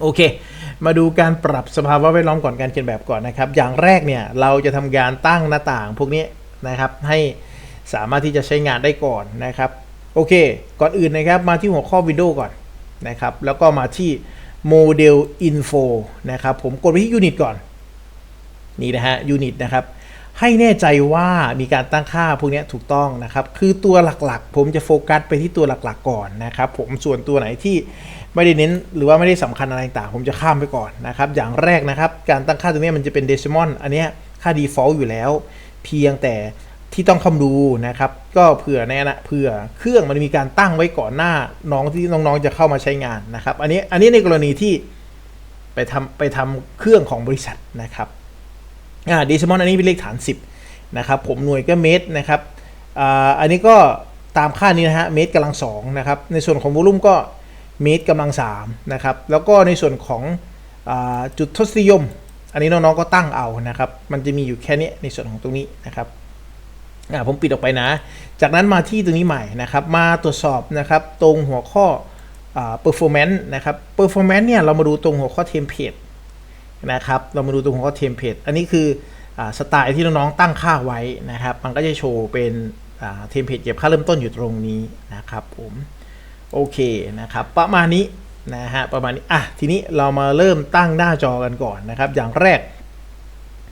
โอเค มาดูการปรับสภาวะแวดล้อมก่อนการเขียนแบบก่อนนะครับ อย่างแรกเนี่ยเราจะทำการตั้งหน้าต่างพวกนี้นะครับให้สามารถที่จะใช้งานได้ก่อนนะครับ โอเค ก่อนอื่นนะครับมาที่หัวข้อ Windows ก่อนนะครับ แล้วก็มาที่ Model Info นะครับ ผมกดไปที่ Unit ก่อน นี่นะฮะ Unit นะครับ ให้แน่ใจว่ามีการตั้งค่าพวกนี้ถูกต้องนะครับ คือตัวหลักๆ ผมจะโฟกัสไปที่ตัวหลักๆ ก่อนนะครับผมส่วนตัวไหนที่ไม่ได้เน้นหรือว่าไม่ได้สำคัญอะไรต่างผมจะข้ามไปก่อนนะครับ อย่างแรกนะครับ การตั้งค่าตรงนี้มันจะเป็น decimal อันนี้ค่า default อยู่แล้ว เพียงแต่ที่ต้องคำดูนะครับ ก็เผื่อแน่นะเผื่อเครื่องมันมีการตั้งไว้ก่อนหน้าน้องที่น้องๆจะเข้ามาใช้งานนะครับ อันนี้อันนี้ในกรณีที่ไปทำไปทำเครื่องของบริษัทนะครับ อ่าดซิมอลอันนี้เป็นเลขฐาน 10 นะครับ ผมหน่วยก็เมตรนะครับอ่าอันนี้ก็ตามค่านี้นะฮะเมตรกำลังสองนะครับ ในส่วนของวอลุ่มก็เมตรกำลังสามนะครับ แล้วก็ในส่วนของอาจุดทศนิยม อันนี้น้องๆก็ตั้งเอานะครับ มันจะมีอยู่แค่นี้ในส่วนของตรงนี้นะครับอ่าผมปิดออกไปนะ จากนั้นมาที่ตรงนี้ใหม่นะครับ มาตรวจสอบนะครับตรงหัวข้ออ่า performance นะครับ performance เนี่ยเรามาดูตรงหัวข้อ template นะครับ เรามาดูตรงหัวขอ template อันนี้คืออสไตล์ที่น้องๆตั้งค่าไว้นะครับ มันก็จะโชว์เป็นเทมเพลตเก็บค่าเริ่มต้นอยู่ตรงนี้นะครับผมโอเคนะครับ ประมาณนี้นะฮะประมาณนี้อะทีนี้เรามาเริ่มตั้งหน้าจอกันก่อนนะครับ อย่างแรก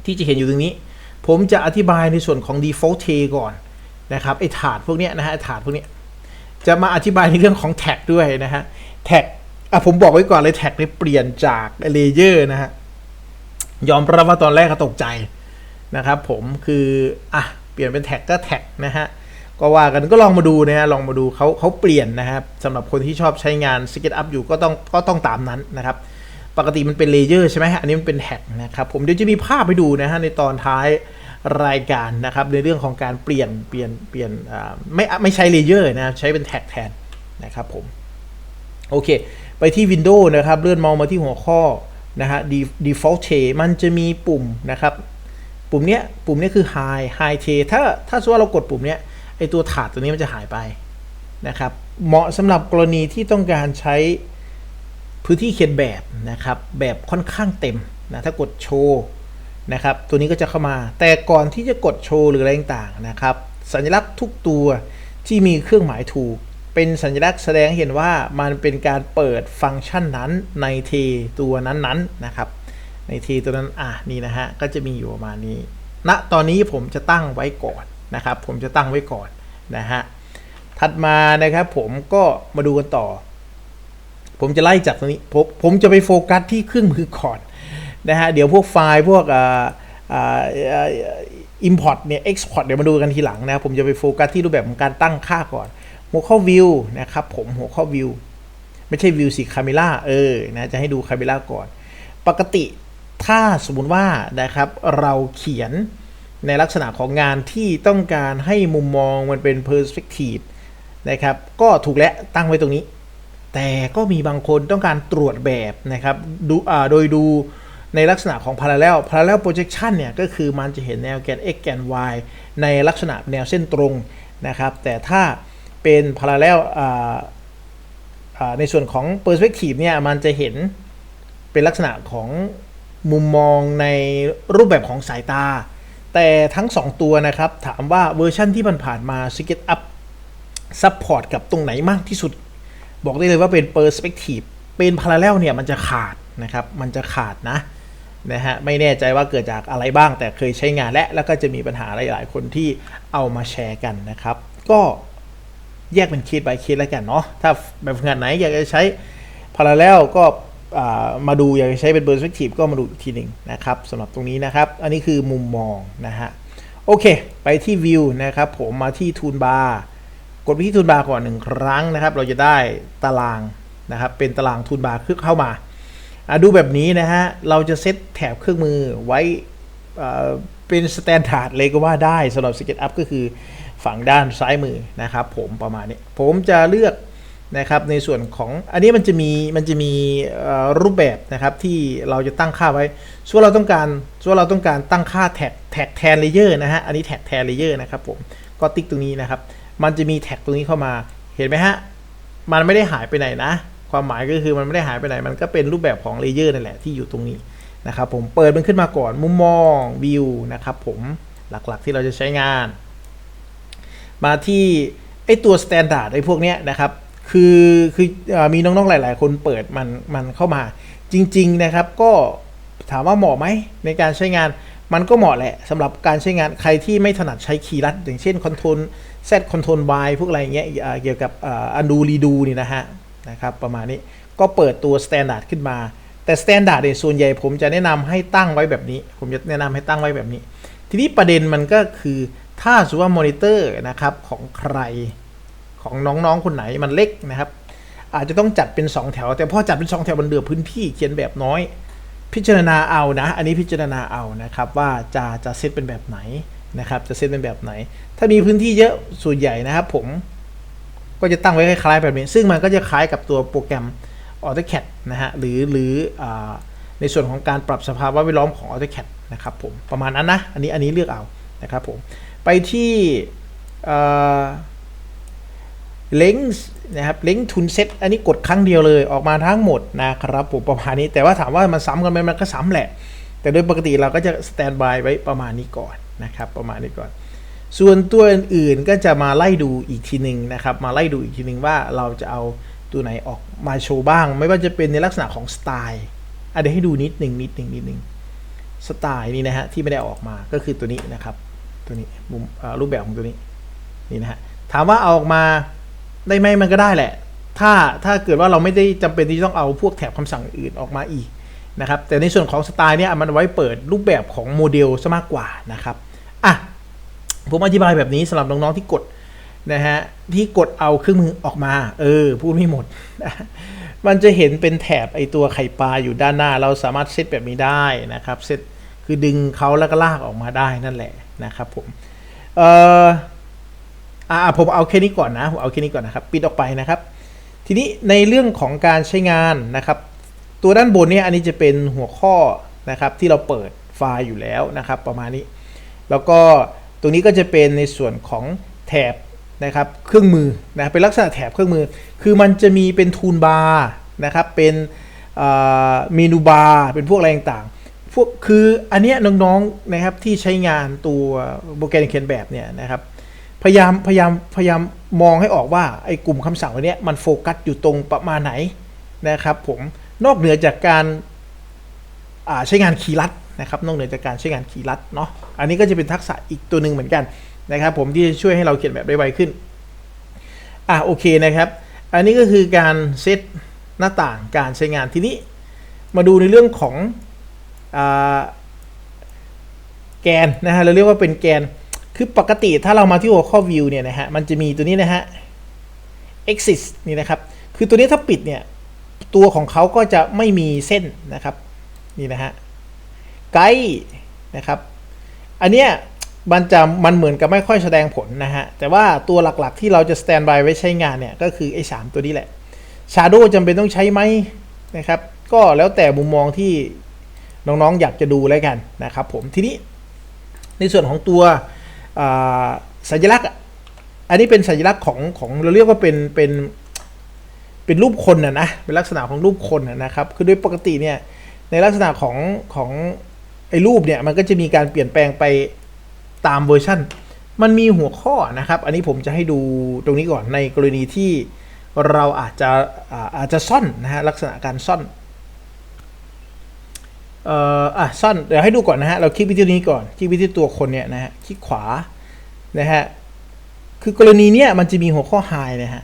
ที่จะเห็นอยู่ตรงนี้ ผมจะอธิบายในส่วนของ default t ก่อนนะครับไอ้ถาดพวกเนี้ยนะฮะถาดพวกเนี้ยจะมาอธิบายในเรื่องของแท็กด้วยนะฮะแท็กอะผมบอกไว้ก่อนเลยแท็กเนี่เปลี่ยนจากเลเยอร์นะฮะ ยอมรับว่าตอนแรกก็ตกใจนะครับผมคืออะเปลี่ยนเป็นแท็กก็แท็กนะฮะก็ว่ากันก็ลองมาดูนะฮะลองมาดูเขาเขาเปลี่ยนนะครับสำหรับคนที่ชอบใช้งาน s k e t Up อยู่ก็ต้องก็ต้องตามนั้นนะครับ ปกติมันเป็นเลเยอร์ใช่ไหมฮะอันนี้มันเป็นแท็กนะครับผมเดี๋ยวจะมีภาพไปดูนะฮะในตอนท้ายรายการนะครับในเรื่องของการเปลี่ยนเปลี่ยนเปลี่ยนอ่าไม่ไม่ใช้เลเยอร์นะใช้เป็นแท็กแทนนะครับผมโอเค ไปที่ Windows นะครับเลื่อนเมาส์มาที่หัวข้อ นะฮะ default Tray มันจะมีปุ่มนะครับ ปุ่มเนี้ยปุ่มเนี้ยคือ high high Tray ถ้าถ้าสมมติว่าเรากดปุ่มเนี้ยไอตัวถาดตัวนี้มันจะหายไปนะครับ เหมาะสำหรับกรณีที่ต้องการใช้พื้นที่เขียนแบบนะครับ แบบค่อนข้างเต็มนะถ้ากดโชว์นะครับ ตัวนี้ก็จะเข้ามา แต่ก่อนที่จะกดโชว์หรืออะไรต่างๆนะครับ สัญลักษณ์ทุกตัวที่มีเครื่องหมายถูก เป็นสัญลักษณ์แสดงเห็นว่ามันเป็นการเปิดฟังก์ชันนั้นในเทตัวนั้นๆนะครับ ในเทตัวนั้นอะนี่นะฮะก็จะมีอยู่ประมาณนี้ณตอนนี้ผมจะตั้งไว้ก่อนนะครับ ผมจะตั้งไว้ก่อนนะฮะถัดมานะครับผมก็มาดูกันต่อ ผมจะไล่จากตรงนี้ผมผมจะไปโฟกัสที่เครื่องมือก่อนนะฮะเดี๋ยวพวกไฟล์พวกอ่าอ่าอ่า import เนี่ย export เดี๋ยวมาดูกันทีหลังนะผมจะไปโฟกัสที่รูปแบบของการตั้งค่าก่อน หัวข้อ view นะครับผมหัวข้อ view ไม่ใช่ view สิ camera เออนะจะให้ดู camera ก่อน ปกติถ้าสมมติว่านะครับเราเขียนในลักษณะของงานที่ต้องการให้มุมมองมันเป็น perspective นะครับ ก็ถูกแล้วตั้งไว้ตรงนี้ แต่ก็มีบางคนต้องการตรวจแบบนะครับดูโดยดูในลักษณะของ parallel parallel projection เนี่ย ก็คือมันจะเห็นแนวแกน x แกน y ในลักษณะแนวเส้นตรงนะครับ แต่ถ้า เป็น parallel อ่าอ่าในส่วนของ perspective เนี่ยมันจะเห็นเป็นลักษณะของมุมมองในรูปแบบของสายตา แต่ทั้ง 2 ตัวนะครับ ถามว่าเวอร์ชั่นที่ผ่านมา SketchUp ซัพพอร์ตกับตรงไหนมากที่สุด บอกได้เลยว่าเป็น Perspective เป็น Parallel เนี่ยมันจะขาดนะครับ มันจะขาดนะนะฮะไม่แน่ใจว่าเกิดจากอะไรบ้างแต่เคยใช้งานและแล้วก็จะมีปัญหาหลาย ๆ คนที่เอามาแชร์กันนะครับ ก็ แยกเป็นเคส by เคสแล้วกันเนาะถ้าแบบงานไหนอยากจะใช้ Parallel ก็มาดูอยากจะใช้เป็น Perspective ก็มาดูอีกทีหนึ่งนะครับสำหรับตรงนี้นะครับ อันนี้คือมุมมองนะฮะโอเค ไปที่ View นะครับ ผมมาที่ Toolbar กดไปที่ทูลบาร์ก่อนหนึ่งครั้งนะครับ เราจะได้ตารางนะครับ เป็นตารางทูลบาร์ขึ้นเข้ามาดูแบบนี้นะฮะ เราจะเซตแถบเครื่องมือไว้เอ่อเป็นสแตนดาร์ดเลยก็ว่าได้สำหรับ SketchUp ก็คือ ฝั่งด้านซ้ายมือนะครับผมประมาณนี้ ผมจะเลือกนะครับในส่วนของอันนี้มันจะมีมันจะมีรูปแบบนะครับที่เราจะตั้งค่าไว้ส่วนเราต้องการส่วนเราต้องการตั้งค่าแท็กแท็กแทนเลเยอร์นะฮะอันนี้แท็กแทนเลเยอร์นะครับผมก็ติ๊กตรงนี้นะครับ มันจะมีแท็กตรงนี้เข้ามาเห็นไหมฮะมันไม่ได้หายไปไหนนะ ความหมายก็คือมันไม่ได้หายไปไหน มันก็เป็นรูปแบบของเลเยอร์นั่นแหละที่อยู่ตรงนี้นะครับผมเปิดมันขึ้นมาก่อนมุมมองวิวนะครับผมหลักๆที่เราจะใช้งาน มาที่ไอตัว standard ไอพวกเนี้ยนะครับ คือคืออมีน้องๆหลาย ๆ คนเปิดมันมันเข้ามา จริง ๆ นะครับ ก็ถามว่าเหมาะไหมในการใช้งานมันก็เหมาะแหละสำหรับการใช้งานใครที่ไม่ถนัดใช้คีย์ลัด อย่างเช่น Ctrl Z Ctrl Y พวกอะไรอย่างเงี้ยเกี่ยวกับอันดูรีดูนี่นะฮะนะครับประมาณนี้ก็เปิดตัว standard ขึ้นมา แต่ standard เนี่ยส่วนใหญ่ผมจะแนะนำให้ตั้งไว้แบบนี้ ผมจะแนะนำให้ตั้งไว้แบบนี้ ทีนี้ประเด็นมันก็คือ ถ้าสมมติว่ามอนิเตอร์นะครับของใครของน้องๆคนไหนมันเล็กนะครับ อาจจะต้องจัดเป็น 2 แถว แต่พอจัดเป็น 2 แถวมันเดือพื้นที่เขียนแบบน้อย พิจารณาเอานะ อันนี้พิจารณาเอานะครับ ว่าจะจะเซตเป็นแบบไหนนะครับ จะเซตเป็นแบบไหน ถ้ามีพื้นที่เยอะส่วนใหญ่นะครับ ผมก็จะตั้งไว้คล้ายๆแบบนี้ ซึ่งมันก็จะคล้ายกับตัวโปรแกรม AutoCAD นะฮะหรือหรืออในส่วนของการปรับสภาพแวดล้อมของ AutoCAD นะครับผมประมาณนั้นนะ อันนี้อันนี้เลือกเอานะครับผม ไปที่เล้งนะครับเล้งทุนเซตอันนี้กดครั้งเดียวเลยออกมาทั้งหมดนะครับผมประมาณนี้ แต่ว่าถามว่ามันซ้ำกันไหมมันก็ซ้ำแหละ แต่โดยปกติเราก็จะสแตนบายไว้ประมาณนี้ก่อนนะครับ ประมาณนี้ก่อน ส่วนตัวอื่นๆก็จะมาไล่ดูอีกทีหนึ่งนะครับ มาไล่ดูอีกทีหนึ่งว่าเราจะเอาตัวไหนออกมาโชว์บ้าง ไม่ว่าจะเป็นในลักษณะของสไตล์อะเดี๋ยวให้ดูนิดหนึ่งนิดหนึ่งนิดหนึ่งสไตล์นี่นะฮะที่ไม่ได้ออกมาก็คือตัวนี้นะครับ ตัวนี้มุมรูปแบบของตัวนี้นี่นะฮะถามว่าเอาออกมาได้ไหมมันก็ได้แหละ ถ้าถ้าเกิดว่าเราไม่ได้จำเป็นที่ต้องเอาพวกแถบคำสั่งอื่นออกมาอีกนะครับแต่ในส่วนของสไตล์เนี่ยมันไว้เปิดรูปแบบของโมเดลซะมากกว่านะครับอะผมอธิบายแบบนี้สำหรับน้องๆที่กดนะฮะที่กดเอาเครื่องมือออกมา เออ พูดไม่หมด มันจะเห็นเป็นแถบไอตัวไข่ปลาอยู่ด้านหน้า เราสามารถเซตแบบนี้ได้นะครับเซตคือดึงเขาแล้วก็ลากออกมาได้นั่นแหละ นะครับผมเอ่ออ่าผมเอาแค่นี้ก่อนนะผมเอาแค่นี้ก่อนนะครับปิดออกไปนะครับ ทีนี้ในเรื่องของการใช้งานนะครับ ตัวด้านบนเนี่ยอันนี้จะเป็นหัวข้อนะครับที่เราเปิดไฟล์อยู่แล้วนะครับ ประมาณนี้ แล้วก็ตรงนี้ก็จะเป็นในส่วนของแถบนะครับเครื่องมือนะเป็นลักษณะแถบเครื่องมือ คือมันจะมีเป็นทูลบาร์นะครับเป็นเมนูบาร์เป็นพวกอะไรต่าง พวกคืออันเนี้ยน้องๆนะครับที่ใช้งานตัวโปรแกรมเขียนแบบเนี่ยนะครับพยายามพยายามพยายามมองให้ออกว่าไอ้กลุ่มคำสั่งตัวเนี้ยมันโฟกัสอยู่ตรงประมาณไหนนะครับผมนอกเหนือจากการใช้งานคีย์ลัดนะครับนอกเหนือจากการใช้งานคีย์ลัดเนาะอันนี้ก็จะเป็นทักษะอีกตัวหนึ่งเหมือนกันนะครับ ผมที่จะช่วยให้เราเขียนแบบได้ไวขึ้นอะโอเคนะครับ อันนี้ก็คือการเซตหน้าต่างการใช้งานทีนี้ มาดูในเรื่องของ แกนนะฮะเราเรียกว่าเป็นแกน คือปกติถ้าเรามาที่หัวข้อ view เนี่ยนะฮะมันจะมีตัวนี้นะฮะ axis นี่นะครับ คือตัวนี้ถ้าปิดเนี่ยตัวของเขาก็จะไม่มีเส้นนะครับนี่นะฮะไกด์นะครับ อันเนี้ยมันจะมันเหมือนกับไม่ค่อยแสดงผลนะฮะ แต่ว่าตัวหลักๆที่เราจะสแตนบายไว้ใช้งานเนี่ยก็คือไอ้สามตัวนี้แหละ Shadow จำเป็นต้องใช้ไหมนะครับ ก็แล้วแต่มุมมองที่ น้องๆอยากจะดูแล้วกันนะครับผมทีนี้ในส่วนของตัวสัญลักษณ์ อันนี้เป็นสัญลักษณ์ของของเราเรียกว่าเป็นเป็นเป็นรูปคนนะนะเป็นลักษณะของรูปคนนะครับคือโดยปกติเนี่ยในลักษณะของของไอ้รูปเนี่ยมันก็จะมีการเปลี่ยนแปลงไปตามเวอร์ชันมันมีหัวข้อนะครับ อันนี้ผมจะให้ดูตรงนี้ก่อนในกรณีที่เราอาจจะอาจจะซ่อนนะฮะลักษณะการซ่อน เอ่ออะซ่อนเดี๋ยวให้ดูก่อนนะฮะ เราคลิกไปที่นี้ก่อนคลิกไปที่ตัวคนเนี่ยนะฮะคลิกขวานะฮะคือกรณีเนี้ยมันจะมีหัวข้อ high นะฮะ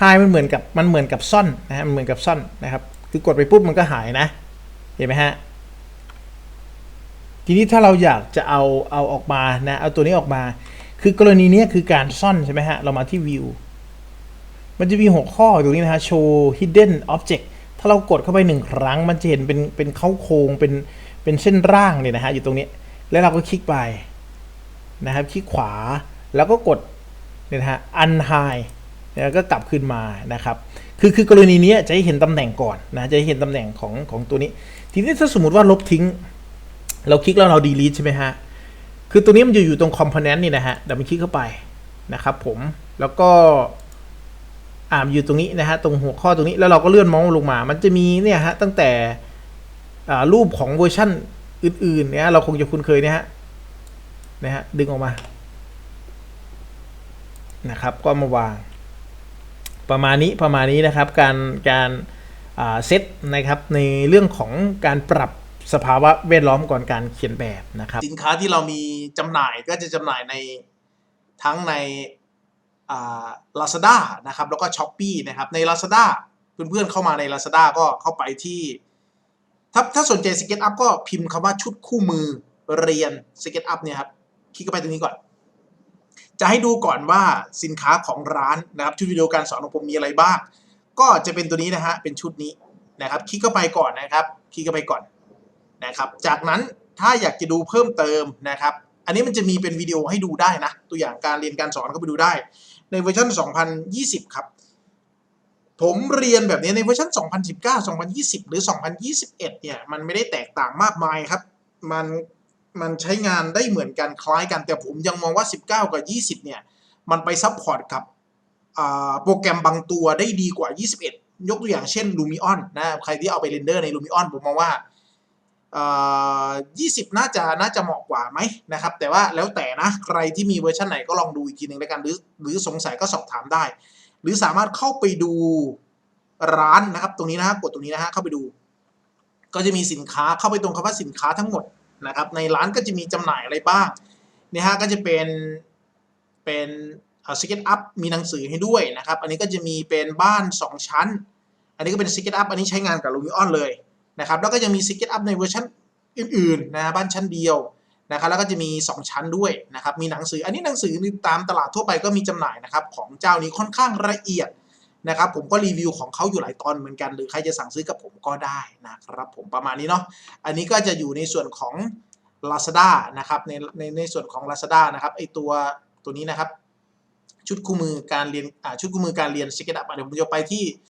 high มันเหมือนกับมันเหมือนกับซ่อนนะฮะมันเหมือนกับซ่อนนะครับ คือกดไปปุ๊บมันก็หายนะ เห็นไหมฮะทีนี้ถ้าเราอยากจะเอาเอาออกมานะเอาตัวนี้ออกมา คือกรณีเนี้ยคือการซ่อนใช่ไหมฮะ เรามาที่ view มันจะมีหัวข้อตรงนี้นะฮะ show hidden object ถ้าเรากดเข้าไปหนึ่งครั้ง มันจะเห็นเป็นเป็นเข้าโครงเป็นเป็นเส้นร่างเนี่ยนะฮะอยู่ตรงนี้ แล้วเราก็คลิกไปนะครับคลิกขวาแล้วก็กดเนี่ยนะฮะ unhide แล้วก็กลับขึ้นมานะครับ คือคือกรณีนี้จะให้เห็นตำแหน่งก่อนนะจะให้เห็นตำแหน่งของของตัวนี้ ทีนี้ถ้าสมมติว่าลบทิ้ง เราคลิกแล้วเรา delete ใช่ไหมฮะคือตัวนี้มันจะอยู่ตรง component นี่นะฮะเดี๋ยวมันคลิกเข้าไปนะครับผมแล้วก็ อ่าอยู่ตรงนี้นะฮะตรงหัวข้อตรงนี้แล้วเราก็เลื่อนมาส์ลงมา มันจะมีเนี่ยฮะตั้งแต่อ่ารูปของเวอร์ชั่นอื่นๆเนี่ยเราคงจะคุ้นเคยเนี่ยฮะนะฮะดึงออกมานะครับ ก็มาวาง ประมาณนี้ประมาณนี้นะครับ การการอ่าเซตนะครับในเรื่องของการปรับสภาวะแวดล้อมก่อนการเขียนแบบนะครับ สินค้าที่เรามีจำหน่ายก็จะจำหน่ายในทั้งใน ลาซาด้านะครับแล้วก็ช้อปปีนะครับใน Lazada เพื่อนๆเข้ามาใน Lazada ก็เข้าไปที่ถ้าถ้าสนใจสเก็ตอัพก็พิมพ์คำว่าชุดคู่มือเรียนสเก็ตอัพเนี่ยครับคลิกไปตรงนี้ก่อน จะให้ดูก่อนว่าสินค้าของร้านนะครับชุดวิดีโอการสอนของผมมีอะไรบ้าง ก็จะเป็นตัวนี้นะฮะเป็นชุดนี้นะครับคลิกเข้าไปก่อนนะครับคลิกเข้าไปก่อนนะครับ จากนั้นถ้าอยากจะดูเพิ่มเติมนะครับ อันนี้มันจะมีเป็นวิดีโอให้ดูได้นะ ตัวอย่างการเรียนการสอนก็ไปดูได้ ในเวอร์ชัน2020 ครับ ผมเรียนแบบนี้ในเวอร์ชัน2019 2020 หรือ 2021 เนี่ย มันไม่ได้แตกต่างมากมายครับ มันมันใช้งานได้เหมือนกันคล้ายกัน แต่ผมยังมองว่า 19 กับ 20 เนี่ย มันไปซับพอร์ตกับโปรแกรมบางตัวได้ดีกว่า 21 ยกตัวอย่างเช่น Lumion นะใครที่เอาไปเรนเดอร์ใน Lumion ผมมองว่า อ่า20น่าจะน่าจะเหมาะกว่าไหมนะครับ แต่ว่าแล้วแต่นะใครที่มีเวอร์ชันไหนก็ลองดูอีกทีหนึ่งแล้วกันหรือหรือสงสัยก็สอบถามได้ หรือสามารถเข้าไปดูร้านนะครับ ตรงนี้นะฮะกดตรงนี้นะฮะเข้าไปดู ก็จะมีสินค้าเข้าไปตรงคำว่าสินค้าทั้งหมดนะครับ ในร้านก็จะมีจำหน่ายอะไรบ้างเนี่ยฮะก็จะเป็นเป็นสเก็ตอัพมีหนังสือให้ด้วยนะครับ อันนี้ก็จะมีเป็นบ้าน 2 ชั้น อันนี้ก็เป็นสเก็ตอัพอันนี้ใช้งานกับลูมิออนเลย นะครับแล้วก็ยังมีสเก็ตอัพในเวอร์ชันอื่นๆนะบ้านชั้นเดียวนะครับแล้วก็จะมี 2 ชั้นด้วยนะครับมีหนังสืออันนี้หนังสือตามตลาดทั่วไปก็มีจำหน่ายนะครับของเจ้านี้ค่อนข้างละเอียดนะครับผมก็รีวิวของเขาอยู่หลายตอนเหมือนกัน หรือใครจะสั่งซื้อกับผมก็ได้นะครับผมประมาณนี้เนาะอันนี้ก็จะอยู่ในส่วนของ Lazada นะครับในในในส่วนของ Lazada นะครับไอตัวตัวนี้นะครับ ชุดคู่มือการเรียนชุดคู่มือการเรียนสเก็ตอัพเดี๋ยวผมจะไปที่